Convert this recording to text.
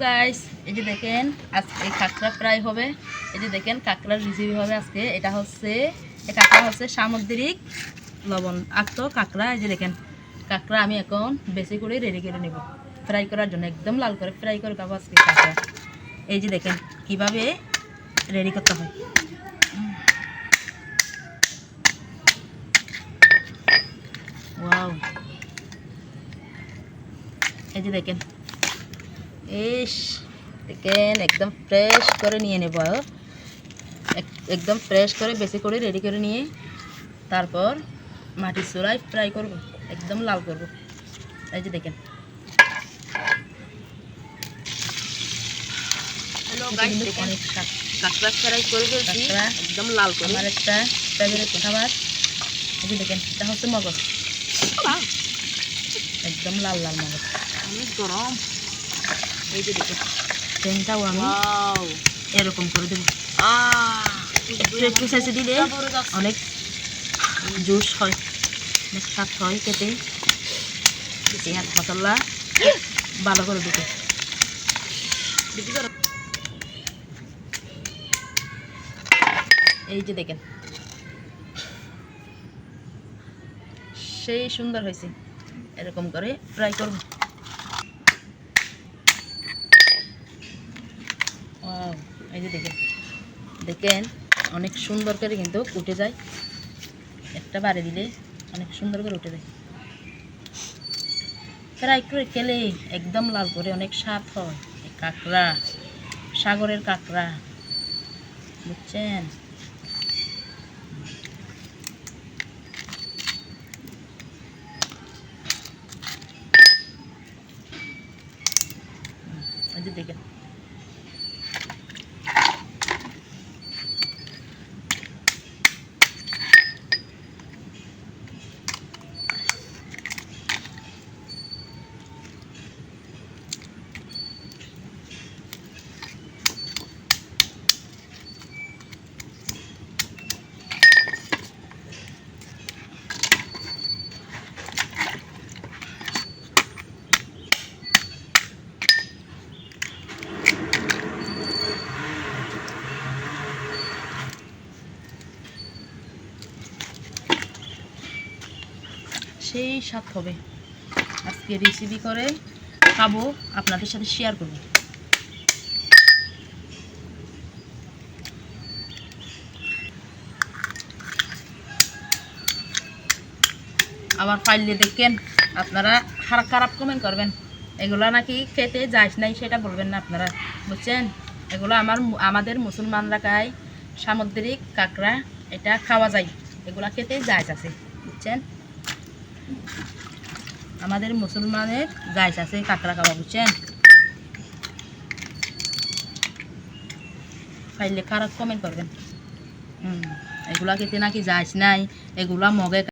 Guys এই যে দেখেন, আজকে এই কাঁকড়া ফ্রাই হবে। এই যে দেখেন, কাঁকড়ার রেসিপি হবে আজকে। এটা হচ্ছে, এই কাঁকড়া হচ্ছে সামুদ্রিক লবণ আক্ত কাঁকড়া, এই যে দেখেন, কাঁকড়া আমি এখন বেশি করে রেডি করে নেব। ফ্রাই করার জন্য, একদম লাল করে ফ্রাই করে খাব আজকে কাঁকড়া। এই যে দেখেন, কীভাবে রেডি করতে হয়। ওয়াও এই যে দেখেন ইস দেখেন একদম ফ্রেশ করে নিয়ে নেব এক- একদম ফ্রেশ করে বেশি করে রেডি করে নিয়ে তারপর মাটির চূড়ায় ফ্রাই করব একদম লাল করব। এই যে দেখেন। কাঁকড়া ফ্রাই করে ফেলছি একদম লাল করে। একটা ফেভারিট খাবার। এই যে দেখেন এটা হচ্ছে মগজ। একদম লাল লাল মগজ। অনেক গরম। এই যে দেখেন ট্রেনটাও আমি এরকম করে দেবো। একটু শেষে দিলে অনেক জুস হয়। অনেক স্বাদ হয় খেতে। পেঁয়াজ মশলা ভালো করে দিতে। এই যে দেখেন। সেই সুন্দর হয়েছে। এরকম করে ফ্রাই করব। এই যে দেখেন। দেখেন, অনেক সুন্দর করে কিন্তু উঠে যায়। একটা বাড়ি দিলে অনেক সুন্দর করে উঠে যায়। ফ্রাই একটু খেলে একদম লাল করে অনেক স্বাদ হয়। কাঁকড়া, সাগরের কাঁকড়া, বুঝছেন? দেখেন। সেই স্বাদ হবে। আজকে রেসিপি করে খাব, আপনাদের সাথে শেয়ার করব। আবার ফাইলে দেখেন, আপনারা খারাপ খারাপ কমেন্ট করবেন। এগুলো নাকি খেতে যাইস নাই, সেটা বলবেন না আপনারা, বুঝছেন? এগুলো আমার আমাদের মুসলমানরা খায়, সামুদ্রিক কাঁকড়া, এটা খাওয়া যায়। এগুলা খেতে যাইস আছে, বুঝছেন? আমাদের মুসলমানের গাছ আছে কাঁকড়া খাওয়া বুঝছেন? খাইলে খারাপ কমেন্ট করবেন। হম, এগুলা খেতে নাকি যাইস নাই, এগুলা মগে